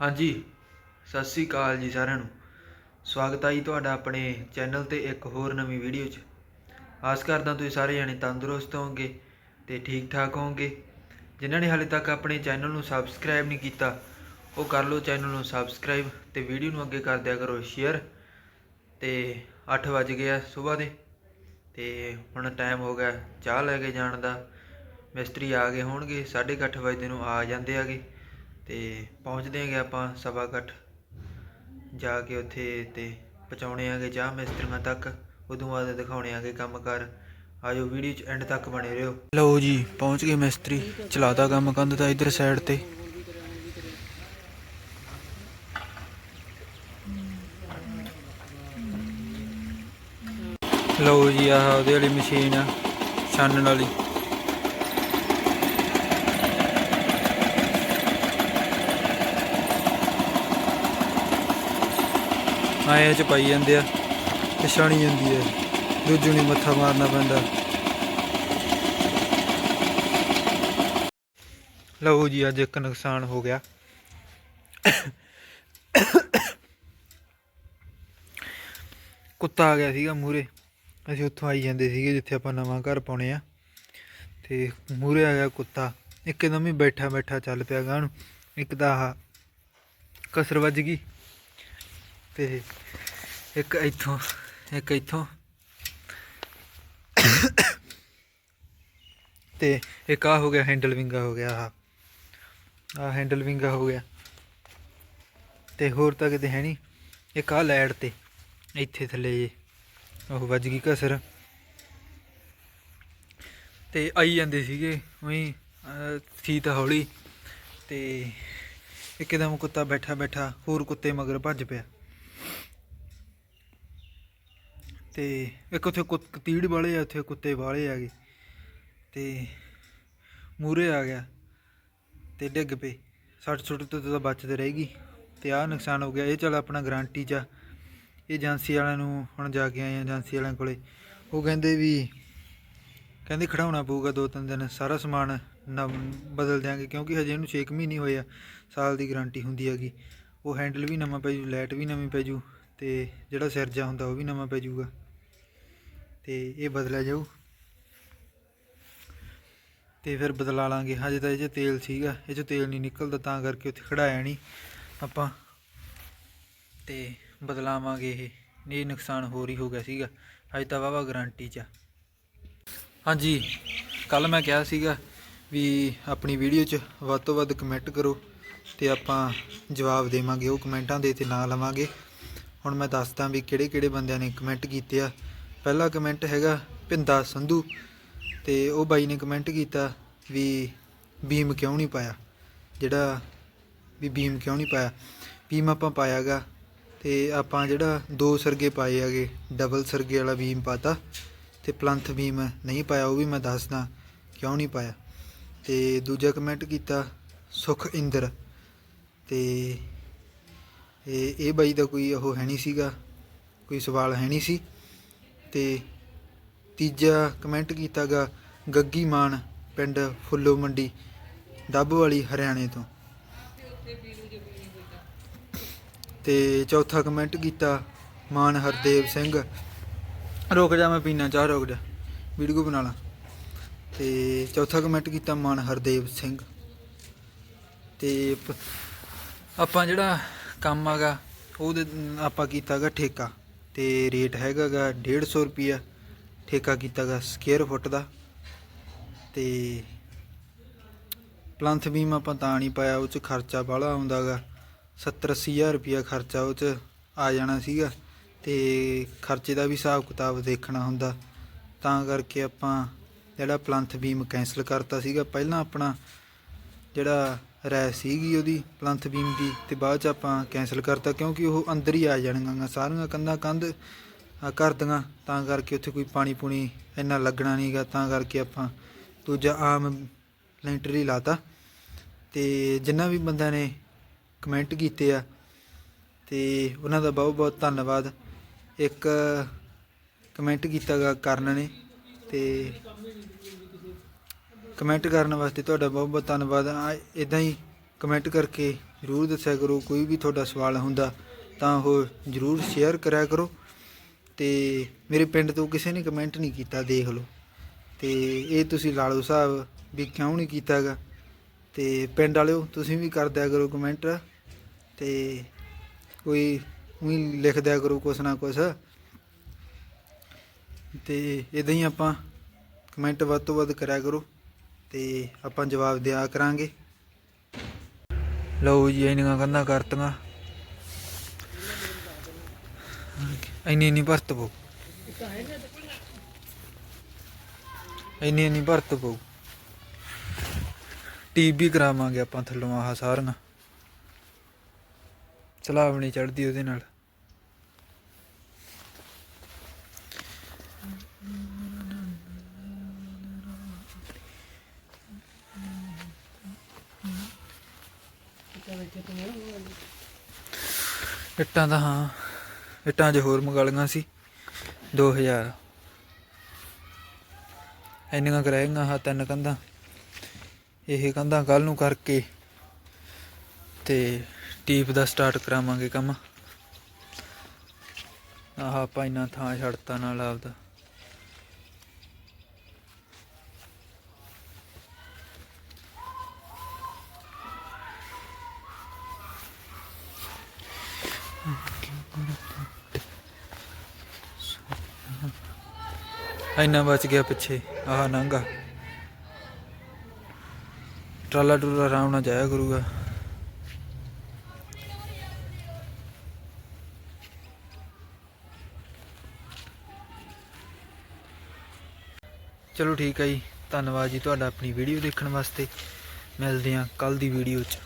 ਹਾਂਜੀ, ਸਤਿ ਸ੍ਰੀ ਅਕਾਲ ਜੀ ਸਾਰਿਆਂ ਨੂੰ। ਸਵਾਗਤ ਹੈ ਜੀ ਤੁਹਾਡਾ ਆਪਣੇ ਚੈਨਲ ਤੇ ਇੱਕ ਹੋਰ ਨਵੀਂ ਵੀਡੀਓ 'ਚ। ਆਸ ਕਰਦਾ ਤੁਸੀਂ ਸਾਰੇ ਜਣੇ ਤੰਦਰੁਸਤ ਹੋਵੋਗੇ ਤੇ ਠੀਕ ਠਾਕ ਹੋਵੋਗੇ। ਜਿਨ੍ਹਾਂ ਨੇ ਹਾਲੇ ਤੱਕ ਆਪਣੇ ਚੈਨਲ ਨੂੰ ਸਬਸਕ੍ਰਾਈਬ ਨਹੀਂ ਕੀਤਾ, ਉਹ ਕਰ ਲਓ ਚੈਨਲ ਨੂੰ ਸਬਸਕ੍ਰਾਈਬ ਤੇ ਵੀਡੀਓ ਨੂੰ ਅੱਗੇ ਕਰ ਦਿਆ ਕਰੋ ਸ਼ੇਅਰ। ਤੇ 8 ਵੱਜ ਗਏ ਆ ਸਵੇਰ ਦੇ, ਤੇ ਹੁਣ ਟਾਈਮ ਹੋ ਗਿਆ ਚਾਹ ਲੈ ਕੇ ਜਾਣ ਦਾ। ਮਿਸਤਰੀ ਆ ਗਏ ਹੋਣਗੇ 8:30 ਵਜੇ ਨੂੰ ਆ ਜਾਂਦੇ ਆਗੇ। ਅਤੇ ਪਹੁੰਚਦੇ ਆਂਗੇ ਆਪਾਂ ਸਵਾ ਇਕੱਠ ਜਾ ਕੇ ਉੱਥੇ ਅਤੇ ਪਹੁੰਚਾਉਣੇ ਆਂਗੇ ਚਾਹ ਮਿਸਤਰੀਆਂ ਤੱਕ, ਉਦੋਂ ਬਾਅਦ ਦਿਖਾਉਣੇ ਆਂਗੇ ਕੰਮ ਕਰ ਆਜੋ ਵੀਡੀਓ ਚ ਐਂਡ ਤੱਕ ਬਣੇ ਰਹੋ। ਲਓ ਜੀ, ਪਹੁੰਚ ਗਏ ਮਿਸਤਰੀ, ਚਲਾਤਾ ਕੰਮ ਕੰਧ ਦਾ ਇਧਰ ਸਾਈਡ ਤੇ। ਲਓ ਜੀ, ਆਹ ਉਹਦੇ ਵਾਲੀ ਮਸ਼ੀਨ ਆ, ਛਾਨਣ ਵਾਲੀ। ਆਏ ਚ ਪਾਈ ਜਾਂਦੇ ਆ ਤੇ ਛਾਣੀ ਜਾਂਦੀ ਹੈ ਦੂਜੂ ਨੂੰ ਮੱਥਾ ਮਾਰਨਾ ਪੈਂਦਾ। ਲਓ ਜੀ, ਅੱਜ ਇੱਕ ਨੁਕਸਾਨ ਹੋ ਗਿਆ। ਕੁੱਤਾ ਆ ਗਿਆ ਸੀਗਾ ਮੂਰੇ ਅਸੀਂ ਉੱਥੋਂ ਆਈ ਜਾਂਦੇ ਸੀਗੇ, ਜਿੱਥੇ ਆਪਾਂ ਨਵਾਂ ਘਰ ਪਾਉਣੇ ਆ। ਤੇ ਮੂਰੇ ਆ ਗਿਆ ਕੁੱਤਾ। ਇੱਕਦਮ ਹੀ ਬੈਠਾ ਬੈਠਾ ਚੱਲ ਪਿਆ ਗਾਣ ਇੱਕ ਤਾਂ ਆਹ ਕਸਰ ਵੱਜ ਗਈ। ਤੇ ਇੱਕ ਇੱਥੋਂ ਇੱਕ ਇੱਥੋਂ। ਤੇ ਇੱਕ ਆ ਹੋ ਗਿਆ ਹੈਂਡਲ ਵਿੰਗਾ ਹੋ ਗਿਆ ਆ ਆ ਹੈਂਡਲ ਵਿੰਗਾ ਹੋ ਗਿਆ। ਤੇ ਹੋਰ ਤਾਂ ਕਿਤੇ ਹੈ ਨਹੀਂ। ਇੱਕ ਆ ਲੈੜ ਤੇ, ਇੱਥੇ ਥੱਲੇ ਜੇ। ਉਹ ਵੱਜ ਗਈ ਕਸਰ। ਤੇ ਆਈ ਜਾਂਦੇ ਸੀਗੇ ਉਹੀ ਸੀ ਤਾਂ ਹੌਲੀ। ਤੇ ਇੱਕਦਮ ਕੁੱਤਾ ਬੈਠਾ ਬੈਠਾ ਹੋਰ ਕੁੱਤੇ ਮਗਰ ਭੱਜ ਪਿਆ। ਤੇ ਇੱਕ ਉੱਥੇ ਕੁੱਤ- ਕਤੀੜ ਵਾਲੇ ਆ, ਉੱਥੇ ਕੁੱਤੇ ਵਾਲੇ ਆਗੇ ਤੇ ਮੂਰੇ ਆ ਗਿਆ ਤੇ ਡਿੱਗ ਪਏ। ਸੱਟ ਸੁੱਟ ਤੋਂ ਤਾਂ ਬਚਦੇ ਰਹੇਗੀ ਤੇ ਆਹ ਨੁਕਸਾਨ ਹੋ ਗਿਆ। ਇਹ ਚੱਲ ਆਪਣਾ ਗਾਰੰਟੀ ਚ ਆ। ਇਹ ਏਜੰਸੀ ਵਾਲਿਆਂ ਨੂੰ ਹੁਣ ਜਾ ਕੇ ਆਏ ਆ ਏਜੰਸੀ ਵਾਲਿਆਂ ਕੋਲੇ। ਉਹ ਕਹਿੰਦੇ ਵੀ, ਕਹਿੰਦੇ ਖੜਾਉਣਾ ਪਊਗਾ ਦੋ ਤਿੰਨ ਦਿਨ। ਸਾਰਾ ਸਮਾਨ ਨਵ, ਬਦਲ ਦਿਆਂਗੇ। ਕਿਉਂਕਿ ਹਜੇ ਇਹਨੂੰ 6 ਮਹੀਨੇ ਹੋਏ ਆ। ਸਾਲ ਦੀ ਗਾਰੰਟੀ ਹੁੰਦੀ ਹੈਗੀ। ਉਹ ਹੈਂਡਲ ਵੀ ਨਵਾਂ ਪੈ ਜੂ ਲਾਈਟ ਵੀ ਨਵੀਂ ਪੈ ਜੂ। ਤੇ ਜਿਹੜਾ ਸਿਰਜਾ ਹੁੰਦਾ ਉਹ ਵੀ ਨਵਾਂ ਪੈ ਜੂਗਾ। ਤੇ ਇਹ ਬਦਲਿਆ ਜਾਊ। ਤੇ ਫਿਰ ਬਦਲਾ ਲਾਂਗੇ। ਹਜੇ ਤਾਂ ਇਹ 'ਚ ਤੇਲ ਸੀਗਾ। ਇਹ 'ਚ ਤੇਲ ਨਹੀਂ ਨਿਕਲਦਾ, ਤਾਂ ਕਰਕੇ ਉੱਥੇ ਖੜਾਇਆ ਨਹੀਂ ਆਪਾਂ। ਤੇ ਬਦਲਾਵਾਂਗੇ ਇਹ। ਨਹੀਂ, ਨੁਕਸਾਨ ਹੋਰ ਹੀ ਹੋ ਗਿਆ ਸੀਗਾ। ਹਜੇ ਤਾਂ ਵਾਵਾ ਗਾਰੰਟੀ 'ਚ ਹਾਂਜੀ ਕੱਲ ਮੈਂ ਕਿਹਾ ਸੀਗਾ ਵੀ ਆਪਣੀ ਵੀਡੀਓ 'ਚ ਵੱਧ ਤੋਂ ਵੱਧ ਕਮੈਂਟ ਕਰੋ ਤੇ ਆਪਾਂ ਜਵਾਬ ਦੇਵਾਂਗੇ। ਉਹ ਕਮੈਂਟਾਂ ਦੇ ਤੇ ਨਾਂ ਲਵਾਂਗੇ। ਹੁਣ ਮੈਂ ਦੱਸਦਾ ਵੀ ਕਿਹੜੇ ਕਿਹੜੇ ਬੰਦਿਆਂ ਨੇ ਕਮੈਂਟ ਕੀਤੇ ਆ। ਪਹਿਲਾ ਕਮੈਂਟ ਹੈਗਾ ਭਿੰਦਾ ਸੰਧੂ ਤੇ ਉਹ ਬਾਈ ਨੇ ਕਮੈਂਟ ਕੀਤਾ ਵੀ ਬੀਮ ਕਿਉਂ ਨਹੀਂ ਪਾਇਆ? ਜਿਹੜਾ ਵੀ ਬੀਮ ਕਿਉਂ ਨਹੀਂ ਪਾਇਆ? ਬੀਮ ਆਪਾਂ ਪਾਇਆਗਾ ਤੇ ਆਪਾਂ ਜਿਹੜਾ ਦੋ ਸਰਗੇ ਪਾਏ ਹੈਗੇ ਡਬਲ ਸਰਗੇ ਵਾਲਾ ਬੀਮ ਪਾਤਾ ਤੇ ਪਲੰਥ ਬੀਮ ਨਹੀਂ ਪਾਇਆ, ਉਹ ਵੀ ਮੈਂ ਦੱਸਦਾ ਕਿਉਂ ਨਹੀਂ ਪਾਇਆ? ਤੇ ਦੂਜਾ ਕਮੈਂਟ ਕੀਤਾ ਸੁਖ ਇੰਦਰ ਤੇ ਇਹ ਇਹ ਬਾਈ ਦਾ ਕੋਈ ਉਹ ਹੈ ਨਹੀਂ ਸੀਗਾ, ਕੋਈ ਸਵਾਲ ਹੈ ਨਹੀਂ ਸੀ। ਤੇ ਤੀਜਾ ਕਮੈਂਟ ਕੀਤਾਗਾ, ਗੱਗੀ ਮਾਨ, ਪਿੰਡ ਫੁੱਲੋ ਮੰਡੀ, ਦੱਬ ਵਾਲੀ ਹਰਿਆਣੇ ਤੋਂ। ਤੇ ਚੌਥਾ ਕਮੈਂਟ ਕੀਤਾ ਮਾਨ ਹਰਦੇਵ ਸਿੰਘ, ਰੁਕ ਜਾ ਮੈਂ ਪੀਣਾ ਚਾਹ ਰੁਕ ਜਾ, ਵੀਡੀਓ ਬਣਾ ਲਾ। ਤੇ ਚੌਥਾ ਕਮੈਂਟ ਕੀਤਾ ਮਾਨ ਹਰਦੇਵ ਸਿੰਘ। ਤੇ ਆਪਾਂ ਜਿਹੜਾ ਕੰਮ ਆਗਾ, ਉਹਦੇ ਨ- ਆਪਾਂ ਕੀਤਾਗਾ ਠੇਕਾ। ਤੇ ਰੇਟ ਹੈਗਾਗਾ 150 ਰੁਪਿਆ ਠੇਕਾ ਕੀਤਾਗਾ ਸਕੁਅਰ ਫੁੱਟ ਦਾ। ਤੇ ਪਲੰਥ ਬੀਮ ਆਪਾਂ ਤਾਂ ਨਹੀਂ ਪਾਇਆ, ਉਹ ਚ ਖਰਚਾ ਬਾਹਲਾ ਆਉਂਦਾਗਾ। 70 ਹਜ਼ਾਰ ਰੁਪਿਆ ਖਰਚਾ ਉਹ ਚ ਆ ਜਾਣਾ ਸੀਗਾ ਤੇ ਖਰਚੇ ਦਾ ਵੀ ਹਿਸਾਬ ਕਿਤਾਬ ਦੇਖਣਾ ਹੁੰਦਾ। ਤਾਂ ਕਰਕੇ ਆਪਾਂ ਜਿਹੜਾ ਪਲੰਥ ਬੀਮ ਕੈਂਸਲ ਕਰਤਾ ਸੀਗਾ, ਪਹਿਲਾਂ ਆਪਣਾ ਜਿਹੜਾ ਰੈ ਸੀਗੀ ਉਹਦੀ ਪਲੰਥ ਬੀਮ ਦੀ ਤੇ ਬਾਅਦ ਚ ਆਪਾਂ ਕੈਂਸਲ ਕਰਤਾ ਕਿਉਂਕਿ ਉਹ ਅੰਦਰ ਹੀ ਆ ਜਾਣਗੀਆਂ ਸਾਰੀਆਂ ਕੰਧਾਂ ਕੰਧ ਕਰ ਦੀਆਂ। ਤਾਂ ਕਰਕੇ ਉੱਥੇ ਕੋਈ ਪਾਣੀ ਪੂਣੀ ਇੰਨਾ ਲੱਗਣਾ ਨਹੀਂਗਾ ਤਾਂ ਕਰਕੇ ਆਪਾਂ ਦੂਜਾ ਆਮ ਲੈਂਟਰ ਹੀ ਲਾਤਾ। ਤੇ ਜਿੰਨਾ ਵੀ ਬੰਦਿਆਂ ਨੇ ਕਮੈਂਟ ਕੀਤੇ ਆ, ਤੇ ਉਹਨਾਂ ਦਾ ਬਹੁਤ ਬਹੁਤ ਧੰਨਵਾਦ। ਇੱਕ ਕਮੈਂਟ ਕੀਤਾਗਾ ਕਰਨ ਨੇ, ਤੇ ਕਮੈਂਟ ਕਰਨ ਵਾਸਤੇ ਤੁਹਾਡਾ ਬਹੁਤ ਬਹੁਤ ਧੰਨਵਾਦ। ਇਦਾਂ ਹੀ ਕਮੈਂਟ ਕਰਕੇ ਜ਼ਰੂਰ ਦੱਸਿਆ ਕਰੋ, ਕੋਈ ਵੀ ਤੁਹਾਡਾ ਸਵਾਲ ਹੁੰਦਾ ਤਾਂ ਉਹ ਜ਼ਰੂਰ ਸ਼ੇਅਰ ਕਰਿਆ ਕਰੋ। ਤੇ ਮੇਰੇ ਪਿੰਡ ਤੋਂ ਕਿਸੇ ਨੇ ਕਮੈਂਟ ਨਹੀਂ ਕੀਤਾ, ਦੇਖ ਲਓ। ਤੇ ਇਹ ਤੁਸੀਂ ਲਾਲੋ ਸਾਹਿਬ ਵੀ ਕਿਉਂ ਨਹੀਂ ਕੀਤਾਗਾ? ਤੇ ਪਿੰਡ ਵਾਲਿਓ, ਤੁਸੀਂ ਵੀ ਕਰ ਦਿਆ ਕਰੋ ਕਮੈਂਟ। ਤੇ ਕੋਈ ਉਹੀ ਲਿਖ ਦਿਆ ਕਰੋ ਕੁਛ ਨਾ ਕੁਛ। ਤੇ ਇਦਾਂ ਹੀ ਆਪਾਂ ਕਮੈਂਟ ਵੱਧ ਤੋਂ ਵੱਧ ਕਰਿਆ ਕਰੋ। ਤੇ ਆਪਾਂ ਜਵਾਬ ਦਿਆ ਕਰਾਂਗੇ। ਲਓ ਜੀ, ਇੰਨੀਆਂ ਕੰਨਾਂ ਕਰਤੀਆਂ। ਇੰਨੀ ਨਹੀਂ ਭਰਤ ਪਊ। ਇੰਨੀ ਨਹੀਂ ਭਰਤ ਪਊ। ਟੀਬੀ ਕਰਾਵਾਂਗੇ ਆਪਾਂ ਥੱਲੋਂ ਆਹ ਸਾਰੀਆਂ। ਚਲਾਵਣੀ ਚੜਦੀ ਉਹਦੇ ਨਾਲ। ਇੱਟਾਂ ਦਾ ਹਾਂ, ਇੱਟਾਂ 'ਚ ਹੋਰ ਮੰਗਾ ਲਈਆਂ ਸੀ 2000 ਇੰਨੀਆਂ ਕਰਾਈਆਂ ਹਾਂ ਤਿੰਨ ਕੰਧਾਂ। ਇਹ ਕੰਧਾਂ ਕੱਲ ਨੂੰ ਕਰਕੇ ਤੇ ਟੀਪ ਦਾ ਸਟਾਰਟ ਕਰਾਵਾਂਗੇ ਕੰਮ। ਆਹ ਆਪਾਂ ਇੰਨਾ ਥਾਂ ਛੱਡਤਾ ਨਾਲ ਆਪਦਾ। ਇੰਨਾ ਬਚ ਗਿਆ ਪਿੱਛੇ, ਆਹ ਨੰਗਾ। ਟਰਾਲਾ ਟੂਲਾ ਆਰਾਮ ਨਾਲ ਜਾਇਆ ਕਰੂਗਾ। ਚਲੋ ਠੀਕ ਹੈ ਜੀ, ਧੰਨਵਾਦ ਜੀ ਤੁਹਾਡਾ ਆਪਣੀ ਵੀਡੀਓ ਦੇਖਣ ਵਾਸਤੇ। ਮਿਲਦੇ ਹਾਂ ਕੱਲ ਦੀ ਵੀਡੀਓ 'ਚ।